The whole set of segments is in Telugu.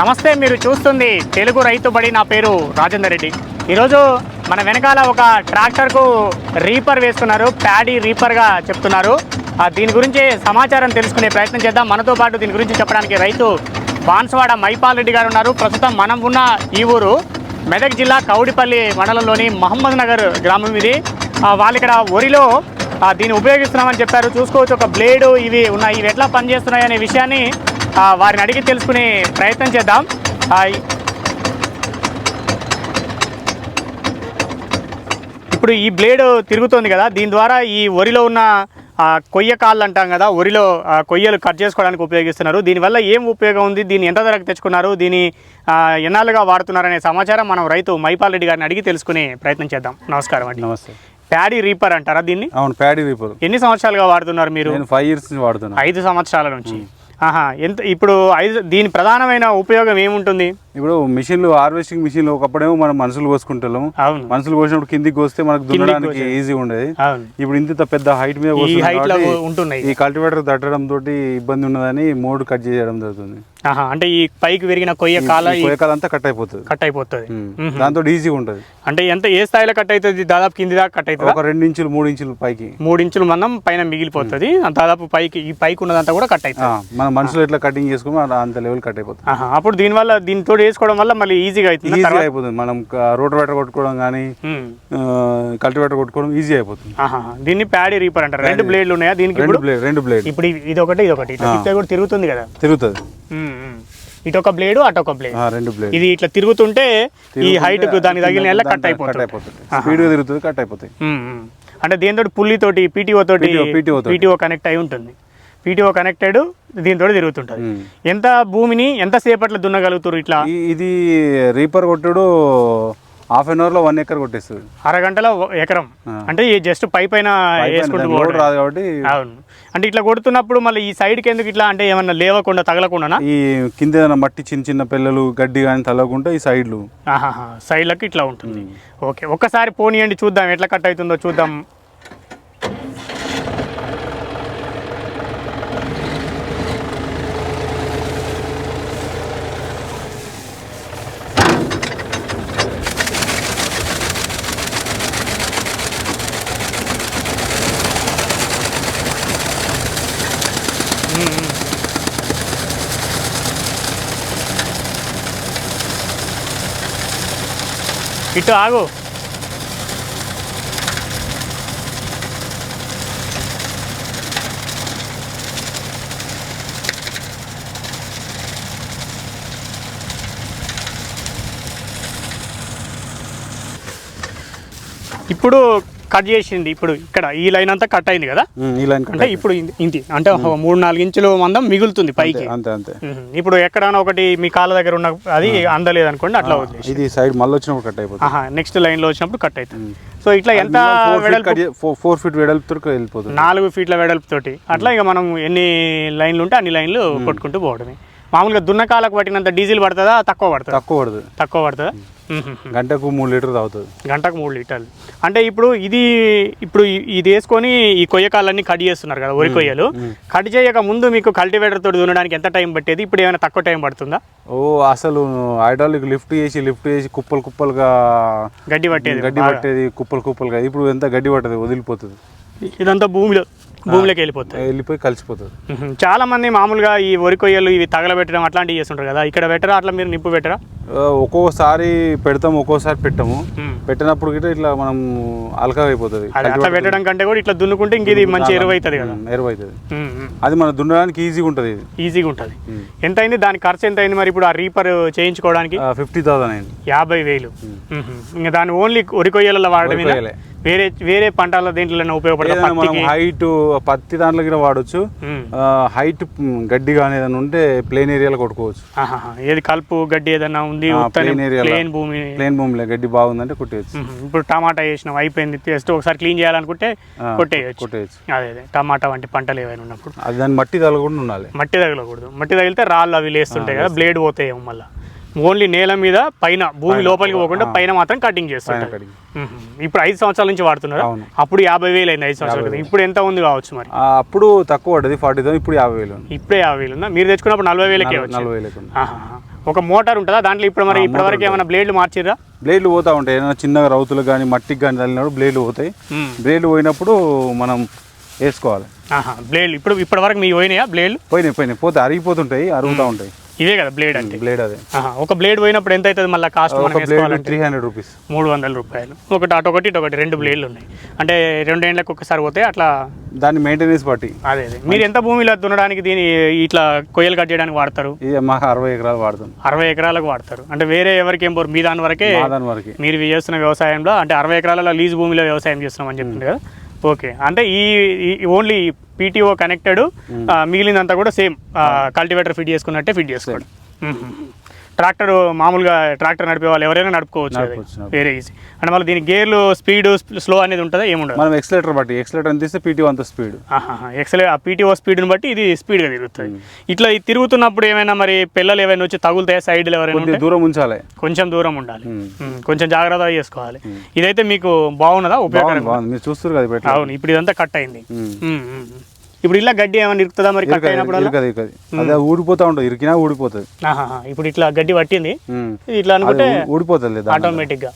నమస్తే మీరు చూస్తుంది తెలుగు రైతు బడి నా పేరు రాజేందర్ రెడ్డి. ఈరోజు మన వెనకాల ఒక ట్రాక్టర్కు రీపర్ వేస్తున్నారు ప్యాడీ రీపర్గా చెప్తున్నారు. దీని గురించి సమాచారం తెలుసుకునే ప్రయత్నం చేద్దాం. మనతో పాటు దీని గురించి చెప్పడానికి రైతు బాన్స్వాడ మైపాల్ రెడ్డి గారు ఉన్నారు. ప్రస్తుతం మనం ఉన్న ఈ ఊరు మెదక్ జిల్లా కౌడిపల్లి మండలంలోని మహమ్మద్ నగర్ గ్రామం ఇది. వాళ్ళు ఇక్కడ వరిలో దీన్ని ఉపయోగిస్తున్నామని చెప్పారు. చూసుకోవచ్చు ఒక బ్లేడు ఇవి ఉన్నాయి. ఇవి ఎట్లా పనిచేస్తున్నాయి అనే విషయాన్ని వారిని అడిగి తెలుసుకునే ప్రయత్నం చేద్దాం. ఇప్పుడు ఈ బ్లేడ్ తిరుగుతోంది కదా దీని ద్వారా ఈ వరిలో ఉన్న కొయ్య కాళ్ళు అంటాం కదా వరిలో కొయ్యలు కట్ చేసుకోవడానికి ఉపయోగిస్తున్నారు. దీనివల్ల ఏం ఉపయోగం ఉంది? దీన్ని ఎంత ధరకు తెచ్చుకున్నారు? దీని ఆ, ఎన్నాళ్ళుగా వాడుతున్నారనే సమాచారం మనం రైతు మైపాల్ రెడ్డి గారిని అడిగి తెలుసుకునే ప్రయత్నం చేద్దాం. నమస్కారం అండి. నమస్తే. ప్యాడీ రీపర్ అంటారా దీన్ని? అవును ప్యాడీ రీపర్. ఎన్ని సంవత్సరాలుగా వాడుతున్నారు మీరు? ఫైవ్ ఇయర్స్ నుంచి వాడుతున్నా ఐదు సంవత్సరాల నుంచి. ఆహా ఎంత ఇప్పుడు ఐదు దీని ప్రధానమైన ఉపయోగం ఏముంటుంది? ఇప్పుడు మిషన్లు హార్వెస్టింగ్ మిషన్లు ఒకప్పుడేమో మనం మనుషులు కోసుకుంటాం అవును. మనుషులు కోసినప్పుడు కిందికి వస్తే మనకు దున్నడానికి ఈజీ ఉండేది. ఇప్పుడు ఇంత పెద్ద హైట్ మీద ఈ ఉంటున్నాయి. కల్టివేటర్ తట్టడం తోటి ఇబ్బంది ఉన్నదని మోడ్ కట్ చేయడం జరుగుతుంది. ఆహా అంటే ఈ పైకి విరిగిన కొయ్య కాల ఈ కొయ్యకాలంతా కట్ అయిపోతుంది. కట్ అయిపోతుంది. దాంతో ఈజీగా ఉంటుంది. అంటే ఎంత ఏ స్థాయిలో కట్ అవుతుంది దాదాపు కింది దాకా కట్ అవుతుంది ఒక రెండు ఇంచులు మూడు ఇంచులు పైకి. మూడు ఇంచులు మందం పైన మిగిలిపోతుంది. దాదాపు పైకి ఈ పైకి ఉన్నదంతా కూడా కట్ అవుతుంది మన మనుషులు ఎట్లా కటింగ్ చేసుకోమో అలా అంత లెవెల్ కట్ అయిపోతుంది. అప్పుడు దీనివల్ల దీనితో వేసుకోవడం వల్ల మళ్ళీ ఈజీగా అవుతుంది ఈజీగా అయిపోతుంది. మనం రోటవేటర్ కొట్టుకోవడం కానీ. కల్టివేటర్ కొట్టుకోవడం ఈజీ అయిపోతుంది. దీన్ని ప్యాడీ రీపర్ అంటారు. రెండు బ్లేడ్లు ఉన్నాయా దీనికి రెండు బ్లేడ్ రెండు బ్లేడ్ ఇప్పుడు ఇది- ఒకటి ఇది ఒకటి కూడా తిరుగుతుంది కదా? తిరుగుతుంది. ఇటు ఒక బ్లేడు అటు ఒక బ్లేడ్ రెండు బ్లేడ్ ఇది ఇట్లా తిరుగుతుంటే ఈ హైట్కు దానికి తగిలిన కట్ అయిపోతుంది. స్పీడ్గా తిరుగుతుంది కట్ అయిపోతాయి. అంటే దీంతో పుల్లితోటి పీటీఓ తోటి PTO తోటి. పీటీఓ కనెక్ట్ అయి ఉంటుంది. పీటీఓ కనెక్టెడ్ దీంతో తిరుగుతుంటుంది. ఎంత భూమిని ఎంత సేపట్లో దున్నగలుగుతారు ఇట్లా ఇది రీపర్ కొట్టుడు హాఫ్ అన్ అవర్లో వన్ ఎకర్ కొట్టేస్తుంది. అరగంటలో ఎకరం. అంటే ఈ జస్ట్ పై పైన వేసుకుంటూ రాదు కాబట్టి అవును. అంటే ఇట్లా కొడుతున్నప్పుడు మళ్ళీ ఈ సైడ్కి ఎందుకు ఇట్లా అంటే ఏమన్నా లేవకుండా తగలకుండానా? ఈ కింద మట్టి చిన్న చిన్న పిల్లలు గడ్డి కానీ తలగకుండా ఈ సైడ్లు సైడ్లకు ఇట్లా ఉంటుంది. ఓకే. ఒక్కసారి పోనీయండి చూద్దాం ఎట్లా కట్ అవుతుందో చూద్దాం. ఇటు ఆగు. ఇప్పుడు కట్ చేసింది ఇప్పుడు ఇక్కడ ఈ లైన్ అంతా కట్ అయింది కదా? ఈ లైన్ కట్ అంటే ఇప్పుడు ఇంతి అంటే మూడు నాలుగు ఇంచులు మందం మిగులుతుంది పైకి. అంతే అంతే. ఇప్పుడు ఎక్కడైనా ఒకటి మీ కాళ్ళ దగ్గర ఉన్న అది అందలేదు అనుకోండి అట్లా ఇది సైడ్ మళ్ళీ వచ్చినప్పుడు కట్ అయిపోతుంది. ఆహా నెక్స్ట్ లైన్లో వచ్చినప్పుడు కట్ అవుతుంది. సో ఇట్లా ఎంత వెడల్పు? ఫోర్ ఫీట్ వెడల్పుతో వెళ్ళిపోతుంది. నాలుగు ఫీట్ల వెడల్పు తోటి. అట్లా ఇక మనం ఎన్ని లైన్లు ఉంటే అన్ని లైన్లు కొట్టుకుంటూ పోవడమే. మామూలుగా దున్నకాలకు పట్టినంత డీజిల్ పడుతుందా? తక్కువ పడుతుందా? తక్కువ పడుతుంది. తక్కువ పడుతుందా. గంటకు మూడు లీటర్ తాగుతుంది. గంటకు మూడు లీటర్లు. అంటే ఇప్పుడు ఇది ఇప్పుడు ఇది వేసుకొని ఈ కొయ్యకాలన్నీ కట్ చేస్తున్నారు కదా వరి కొయ్యలు. కట్ చేయక ముందు మీకు కల్టివేటర్ తోటి దున్నడానికి ఎంత టైం పట్టేది? ఇప్పుడు ఏమైనా తక్కువ టైం పడుతుందా? ఓ అసలు హైడ్రాలిక్ లిఫ్ట్ చేసి లిఫ్ట్ చేసి కుప్పలు కుప్పలుగా గడ్డి పట్టేది. గడ్డి పట్టేది కుప్పలు కుప్పలుగా. ఇప్పుడు ఎంత గడ్డి పట్టదు వదిలిపోతుంది. ఇదంతా భూమిలో. భూమిలోకి వెళ్ళిపోతుంది వెళ్ళిపోయి కలిసిపోతుంది. చాలా మంది మామూలుగా ఈ వరి కొయ్యలు ఇవి తగలబెట్టడం అట్లాంటివి చేస్తుంటారు కదా. ఇక్కడ పెట్టరా? అట్లా మీరు నిప్పు పెట్టరా? ఆ, ఒక్కొక్కసారి పెడతాం ఒక్కోసారి పెట్టము. పెట్టినప్పుడు గిట్ట ఇట్లా మనం అలకా అయిపోతుంది. అట్లా పెట్టడం కంటే కూడా ఇట్లా దున్నుకుంటే ఇంక ఇది మంచి ఎరువు అవుతుంది కదా. ఎరువు అవుతుంది. అది మనం దున్నడానికి ఈజీగా ఉంటుంది ఇది. ఈజీగా ఉంటుంది. ఎంత అయింది? దాని ఖర్చు ఎంత అయింది మరి ఇప్పుడు ఆ రీపర్ చేయించుకోవడానికి? ఫిఫ్టీ థౌసండ్ అయింది. యాభై వేలు. ఇంకా దాన్ని ఓన్లీ వరి కొయ్యలలో వాడడం వరి. వేరే పంటల దేంట్లో ఉపయోగపడుతుంది హైట్ పత్తి దాంట్లో కూడా వాడచ్చు. హైట్ గడ్డి కానీ ఏదైనా ఉంటే ప్లేన్ ఏరియాలో కొట్టుకోవచ్చు. ఏది కలుపు గడ్డి ఏదైనా ఉంది. ప్లేన్ భూమి. ప్లేన్ భూమిలో గడ్డి బాగుందంటే కొట్టేయచ్చు. ఇప్పుడు టమాటా వేసినాం అయిపోయింది. జస్ట్ ఒకసారి క్లీన్ చేయాలనుకుంటే కొట్టేయచ్చు. కొట్టేయచ్చు. అదే అదే. టమాటా వంటి పంటలు ఏవైనా ఉన్నప్పుడు. అది దాని మట్టి తగలకుండా ఉండాలి. మట్టి తగలకూడదు. మట్టి తగిలితే రాళ్ళు అవి లేస్తుంటాయి కదా బ్లేడ్ పోతాయేమో మళ్ళీ. ఓన్లీ నేల మీద పైన భూమి లోపలికి పోకుండా పైన మాత్రం కటింగ్ మ్మ్. ఇప్పుడు ఐదు సంవత్సరాల నుంచి వాడుతున్నారు. అప్పుడు యాభై వేలు అయింది ఐదు సంవత్సరాల క్రితం. ఇప్పుడు ఎంత ఉంది కావచ్చు మరి? అప్పుడు తక్కువ పడ్డది ఫార్టీ థౌసండ్ ఇప్పుడు యాభై వేలు. ఇప్పుడే యాభై వేలు ఉందా? మీరు తెచ్చుకున్నప్పుడు నలభై వేలకే నలభై- వేలకు. ఒక మోటార్ ఉంటుందా? దాంట్లో ఇప్పుడు మరి ఇప్పటివరకు ఏమైనా బ్లేడ్లు మార్చిర్రా? బ్లేడ్లు పోతూ ఉంటాయి. ఏదైనా చిన్నగా రౌతులు కానీ మట్టికి కానీ తగిలినప్పుడు బ్లేడ్లు పోతాయి. బ్లేడ్లు పోయినప్పుడు మనం వేసుకోవాలి. బ్లేడ్లు ఇప్పుడు ఇప్పటి వరకు మీ పోయినాయా బ్లేడ్లు పోయినాయి పోయినాయి. పోతే అరిగిపోతుంటాయి అరుగుతూ ఉంటాయి. ఇవే కదా బ్లేడ్ అంటే. బ్లేడ్ అదే. ఒక బ్లేడ్ పోయినప్పుడు ఎంత అవుతుంది మళ్ళీ కాస్ట్ వేసుకోవాలంటే? త్రీ హండ్రెడ్ రూపీస్ మూడు వందల రూపాయలు. ఒకటి అటు ఒకటి ఇటు ఒకటి రెండు బ్లేడ్లు ఉన్నాయి. అంటే రెండేళ్ళకి ఒకసారి పోతే అట్లా దాన్ని మెయింటెనెన్స్ బట్టి. అదే అదే. మీరు ఎంత భూమిలో దున్నడానికి దీని ఇట్లా కొయ్యలు కట్ చేయడానికి వాడతారు? ఇది మాకు అరవై ఎకరాలు వాడతాం. అరవై ఎకరాలకు వాడతారు. అంటే వేరే ఎవరికి ఏం పోరు మీ దాని వరకే దాని వరకు. మీరు చేస్తున్న వ్యవసాయంలో అంటే అరవై ఎకరాల లీజ్ భూమిలో వ్యవసాయం చేస్తున్నాం అని చెప్తుంది కదా. ఓకే. అంటే ఈ ఓన్లీ పీటీఓ కనెక్టెడ్ మిగిలినంతా కూడా సేమ్ కల్టివేటర్ ఫిట్ చేసుకున్నట్టే ఫిట్ చేసుకోవడం ట్రాక్టర్ మామూలుగా ట్రాక్టర్ నడిపే వాళ్ళు ఎవరైనా నడుపుకోవచ్చు వేరే ఈజీ అంటే మళ్ళీ దీని గేర్లు స్పీడ్ స్లో అనేది ఉంటుందా? ఏముండదు. మనం ఎక్సలేటర్ బట్టి ఎక్సలేటర్ ఎంత ఇస్తే పీటీ అంత స్పీడ్. ఎక్సలే ఆ పీటీఓ స్పీడ్ని బట్టి ఇది స్పీడ్గా తిరుగుతుంది. ఇట్లా ఇది తిరుగుతున్నప్పుడు ఏమైనా మరి పిల్లలు ఏమైనా వచ్చి తగులుతాయి సైడ్లు ఎవరైనా దూరం ఉంచాలి. కొంచెం దూరం ఉండాలి. కొంచెం జాగ్రత్తగా చేసుకోవాలి. ఇదైతే మీకు బాగున్నదా? మీరు చూస్తారు కదా అవును ఇప్పుడు ఇదంతా కట్ అయింది. ఇప్పుడు ఇలా గడ్డి ఏమైనా ఇరుకుతుందా మరి కట్ అయినప్పుడు ఇరుకది ఇరుకది. అదే ఊడిపోతా ఉంటుంది ఇరికినా ఊడిపోతుంది. ఇప్పుడు ఇట్లా గడ్డి పట్టింది ఇట్లా అనుకుంటే ఊడిపోతుంది ఆటోమేటిక్గా.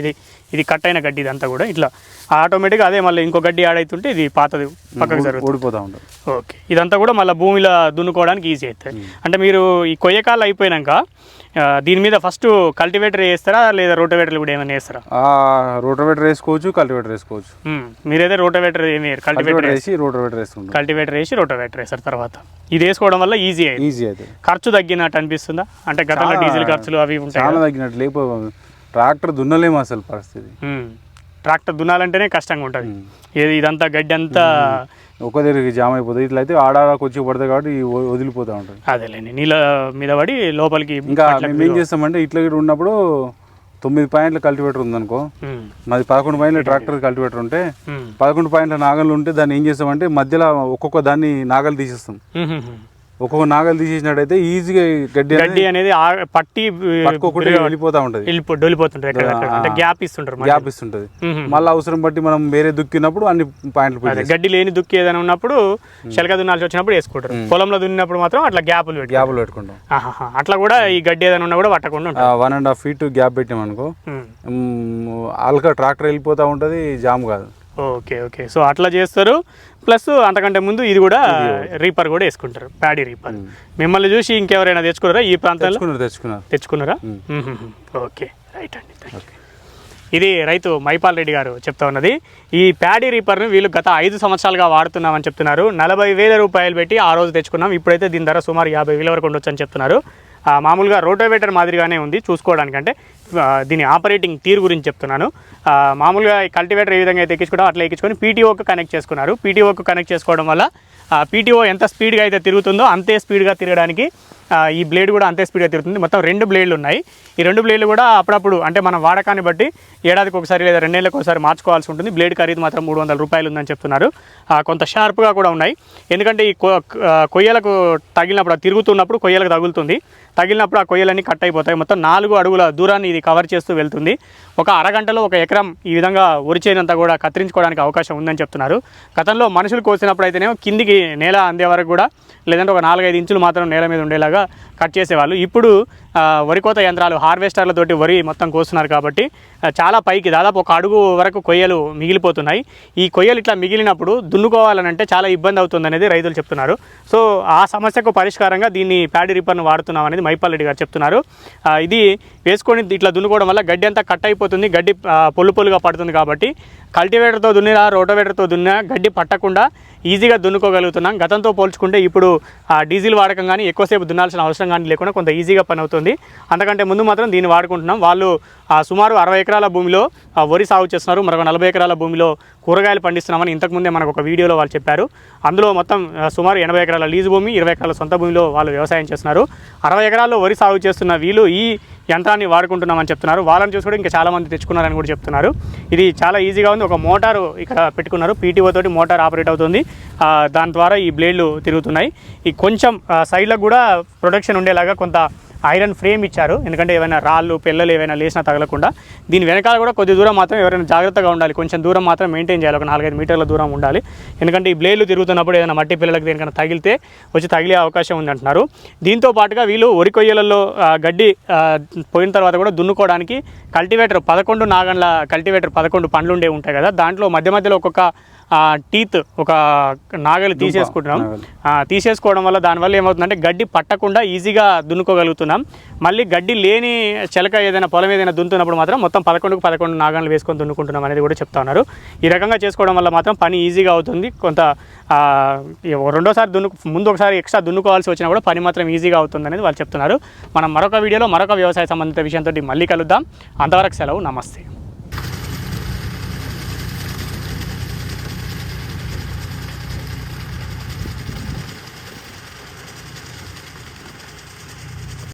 ఇది ఇది కట్ అయిన గడ్డి ఇదంతా కూడా. ఇట్లా ఆటోమేటిక్గా అదే మళ్ళీ ఇంకో గడ్డి యాడ్ అవుతుంటే ఇది పాతది పక్కకు జరుగుతుంది ఊడిపోతా ఉంటుంది. ఓకే. ఇదంతా కూడా మళ్ళీ భూమిలో దున్నుకోవడానికి ఈజీ అవుతుంది. అంటే మీరు ఈ కొయ్యకాలు అయిపోయినాక ఆ, దీని మీద ఫస్ట్ కల్టివేటర్ వేస్తారా లేదా రోటోవేటర్లు కూడా ఏమైనా వేస్తారా? రోటోవేటర్ వేసుకోవచ్చు కల్టివేటర్ వేసుకోవచ్చు. మీరైతే రోటోవేటర్ ఏమి కల్టివేటర్ కల్టివేటర్ వేసి రోటోవేటర్ వేసుకుంటాం కల్టివేటర్ వేసి రోటోవేటర్ వేస్తారు తర్వాత. ఇది వేసుకోవడం వల్ల ఈజీ అయింది ఈజీ అయితే ఖర్చు తగ్గినట్టు అనిపిస్తుందా? అంటే గతంలో డీజిల్ ఖర్చులు అవి ఉంటాయి చాలా. తగ్గినట్టు లేకపో ట్రాక్టర్ దున్నలేము అసలు పరిస్థితి. ట్రాక్టర్ దున్నాలంటేనే కష్టంగా ఉంటుంది. ఏది ఇదంతా గడ్డి అంతా ఒక దగ్గరికి జామ్ అయిపోతుంది ఇట్లయితే ఆడాడకు వచ్చి పడుతుంది కాబట్టి వదిలిపోతూ ఉంటుంది అదేలేండి నీళ్ళ మీద పడి లోపలికి ఇంకా మేము ఏం చేస్తామంటే ఇట్లా గిట్ల ఉన్నప్పుడు తొమ్మిది పాయింట్ల కల్టివేటర్ ఉందనుకో. మాది పదకొండు పాయింట్ల ట్రాక్టర్ కల్టివేటర్ ఉంటే. పదకొండు పాయింట్ల నాగళ్ళు ఉంటే దాన్ని ఏం చేస్తామంటే మధ్యలో ఒక్కొక్క దాన్ని నాగలు తీసేస్తాం. ఒక్కొక్క నాగలు తీసేసినట్టయితే ఈజీగా గడ్డి గడ్డి అనేది పట్టి పట్టుకోకుండా వెళ్ళిపోతా ఉంటుంది. ఎక్కడ అంటే గ్యాప్ ఇస్తుంటారు. గ్యాప్ ఇస్తుంటది. మళ్ళీ అవసరం బట్టి మనం వేరే దుక్కినప్పుడు అన్ని పాయింట్లు పెట్టి గడ్డి లేని దుక్కి ఏదైనా ఉన్నప్పుడు శలక దున్నాల్సి వచ్చినప్పుడు వేసుకుంటారు. పొలంలో దున్నినప్పుడు మాత్రం అట్లా గ్యాపులు పెట్టి గ్యాప్లు పెట్టుకుంటాం. అట్లా కూడా ఈ గడ్డి ఏదైనా ఉన్నా కూడా పట్టకుండా one and half feet gap పెట్టామనుకో మ్మ్. మ్, ఆల్కా ట్రాక్టర్ వెళ్ళిపోతా ఉంటుంది జామ్ కాదు. Okay okay. సో అట్లా చేస్తారు. ప్లస్ అంతకంటే ముందు ఇది కూడా రీపర్ కూడా వేసుకుంటారు ప్యాడీ రీపర్. మిమ్మల్ని చూసి ఇంకెవరైనా తెచ్చుకున్నారా ఈ ప్రాంతంలో తెచ్చుకున్నారు తెచ్చుకున్నారు. ఓకే. రైట్ అండి థ్యాంక్ ఇది రైతు మైపాల్ రెడ్డి గారు చెప్తా ఉన్నది. ఈ ప్యాడీ రీపర్ను వీళ్ళు గత ఐదు సంవత్సరాలుగా వాడుతున్నామని చెప్తున్నారు. నలభై వేల రూపాయలు పెట్టి ఆ రోజు తెచ్చుకున్నాం. ఇప్పుడైతే దీని ధర సుమారు యాభై వేల వరకు ఉండొచ్చు అని చెప్తున్నారు. మామూలుగా రోటోవేటర్ మాదిరిగానే ఉంది చూసుకోవడానికంటే. దీని ఆపరేటింగ్ తీరు గురించి చెప్తున్నాను. మామూలుగా కల్టివేటర్ ఏ విధంగా అయితే ఎక్కించుకోవడం అట్లా ఎక్కించుకొని పీటీఓకి కనెక్ట్ చేసుకున్నారు. పీటీఓకి కనెక్ట్ చేసుకోవడం వల్ల పీటీఓ ఎంత స్పీడ్గా అయితే తిరుగుతుందో అంతే స్పీడ్గా తిరగడానికి ఈ బ్లేడ్ కూడా అంతే స్పీడ్గా తిరుగుతుంది. మొత్తం రెండు బ్లేడ్లు ఉన్నాయి. ఈ రెండు బ్లేడ్లు కూడా అప్పుడప్పుడు అంటే మన వాడకాన్ని బట్టి ఏడాదికి ఒకసారి లేదా రెండేళ్ళకి ఒకసారి మార్చుకోవాల్సి ఉంటుంది. బ్లేడ్ ఖరీదు మాత్రం మూడు వందల రూపాయలు ఉందని చెప్తున్నారు. కొంత షార్ప్గా కూడా ఉన్నాయి. ఎందుకంటే ఈ కొ- కొయ్యలకు తగిలినప్పుడు తిరుగుతున్నప్పుడు కొయ్యలకు తగులుతుంది. తగిలినప్పుడు ఆ కొయ్యలన్నీ కట్ అయిపోతాయి. మొత్తం నాలుగు అడుగుల దూరాన్ని ఇది కవర్ చేస్తూ వెళ్తుంది. ఒక అరగంటలో ఒక ఎకరం ఈ విధంగా ఒరిచేనంతా కూడా కత్తిరించుకోవడానికి అవకాశం ఉందని చెప్తున్నారు. గతంలో మనుషులు కోసినప్పుడు అయితేనేమో కిందికి నేల అందే వరకు కూడా లేదంటే ఒక నాలుగైదు ఇంచులు మాత్రం నేల మీద ఉండేలాగా కట్ చేసేవాళ్ళు. ఇప్పుడు వరి కోత యంత్రాలు హార్వెస్టర్లతోటి వరి మొత్తం కోస్తున్నారు కాబట్టి చాలా పైకి దాదాపు ఒక అడుగు వరకు కొయ్యలు మిగిలిపోతున్నాయి. ఈ కొయ్యలు ఇట్లా మిగిలినప్పుడు దున్నుకోవాలనంటే చాలా ఇబ్బంది అవుతుంది అనేది రైతులు చెప్తున్నారు. సో ఆ సమస్యకు పరిష్కారంగా దీన్ని ప్యాడీ రిపర్ను వాడుతున్నాం అనేది మైపాల్ రెడ్డి గారు చెప్తున్నారు. ఇది వేసుకొని ఇట్లా దున్నుకోవడం వల్ల గడ్డి అంతా కట్ అయిపోతుంది. గడ్డి పొల్లు పొల్లుగా పడుతుంది కాబట్టి కల్టివేటర్తో దున్నినా రోటోవేటర్తో దున్నినా గడ్డి పట్టకుండా ఈజీగా దున్నుకోగలుగుతున్నాం. గతంతో పోల్చుకుంటే ఇప్పుడు డీజిల్ వాడకం కానీ ఎక్కువసేపు దున్నాల్సిన అవసరం కానీ లేకుండా కొంత ఈజీగా పని అవుతుంది. అంతకంటే ముందు మాత్రం దీన్ని వాడుకుంటున్నాం. వాళ్ళు సుమారు అరవై ఎకరాల భూమిలో వరి సాగు చేస్తున్నారు. మరొక నలభై ఎకరాల భూమిలో కూరగాయలు పండిస్తున్నామని ఇంతకుముందే మనకు ఒక వీడియోలో వాళ్ళు చెప్పారు. అందులో మొత్తం సుమారు ఎనభై ఎకరాల లీజు భూమి ఇరవై ఎకరాల సొంత భూమిలో వాళ్ళు వ్యవసాయం చేస్తున్నారు. అరవై ఎకరాల్లో వరి సాగు చేస్తున్న వీళ్ళు ఈ యంత్రాన్ని వాడుకుంటున్నామని చెప్తున్నారు. వాళ్ళని చూసి కూడా ఇంకా చాలామంది తెచ్చుకున్నారని కూడా చెప్తున్నారు. ఇది చాలా ఈజీగా ఉంది. ఒక మోటారు ఇక్కడ పెట్టుకున్నారు. పీటీఓ తోటి మోటార్ ఆపరేట్ అవుతుంది. దాని ద్వారా ఈ బ్లేడ్లు తిరుగుతున్నాయి. ఈ కొంచెం సైడ్లకు కూడా ప్రొటెక్షన్ ఉండేలాగా కొంత ఐరన్ ఫ్రేమ్ ఇచ్చారు. ఎందుకంటే ఏమైనా రాళ్ళు పిల్లలు ఏవైనా లేసినా తగలకుండా దీని వెనకాల కూడా కొద్ది దూరం మాత్రం ఎవరైనా జాగ్రత్తగా ఉండాలి. కొంచెం దూరం మాత్రం మెయింటైన్ చేయాలి. ఒక నాలుగైదు మీటర్ల దూరం ఉండాలి. ఎందుకంటే ఈ బ్లేడ్లు తిరుగుతున్నప్పుడు ఏదైనా మట్టి పిల్లలకు దేనికైనా తగిలితే వచ్చి తగిలే అవకాశం ఉందంటున్నారు. దీంతో పాటుగా వీళ్ళు వరి కొయ్యలలో గడ్డి పోయిన తర్వాత కూడా దున్నుకోవడానికి కల్టివేటర్ పదకొండు నాగండ్ల కల్టివేటర్ పదకొండు పండ్లు ఉండే ఉంటాయి కదా. దాంట్లో మధ్య మధ్యలో ఒక్కొక్క టీత్ ఒక నాగలి తీసేసుకుంటున్నాం. నాగలి. ఆ, తీసేసుకోవడం వల్ల దానివల్ల ఏమవుతుందంటే గడ్డి పట్టకుండా ఈజీగా దున్నుకోగలుగుతున్నాం. మళ్ళీ గడ్డి లేని చెలక ఏదైనా పొలం ఏదైనా దున్నుతున్నప్పుడు మాత్రం మొత్తం పదకొండుకు పదకొండు నాగన్లు వేసుకొని దున్నుకుంటున్నాం అనేది కూడా చెప్తా ఉన్నారు. ఈ రకంగా చేసుకోవడం వల్ల మాత్రం పని ఈజీగా అవుతుంది. కొంత ఆ, రెండోసారి దున్ను ముందు ఒకసారి ఎక్స్ట్రా దున్నుకోవాల్సి వచ్చినా కూడా పని మాత్రం ఈజీగా అవుతుంది అనేది వాళ్ళు చెప్తున్నారు. మనం మరొక వీడియోలో మరొక వ్యవసాయ సంబంధిత విషయంతో మళ్ళీ కలుద్దాం. అంతవరకు సెలవు. నమస్తే.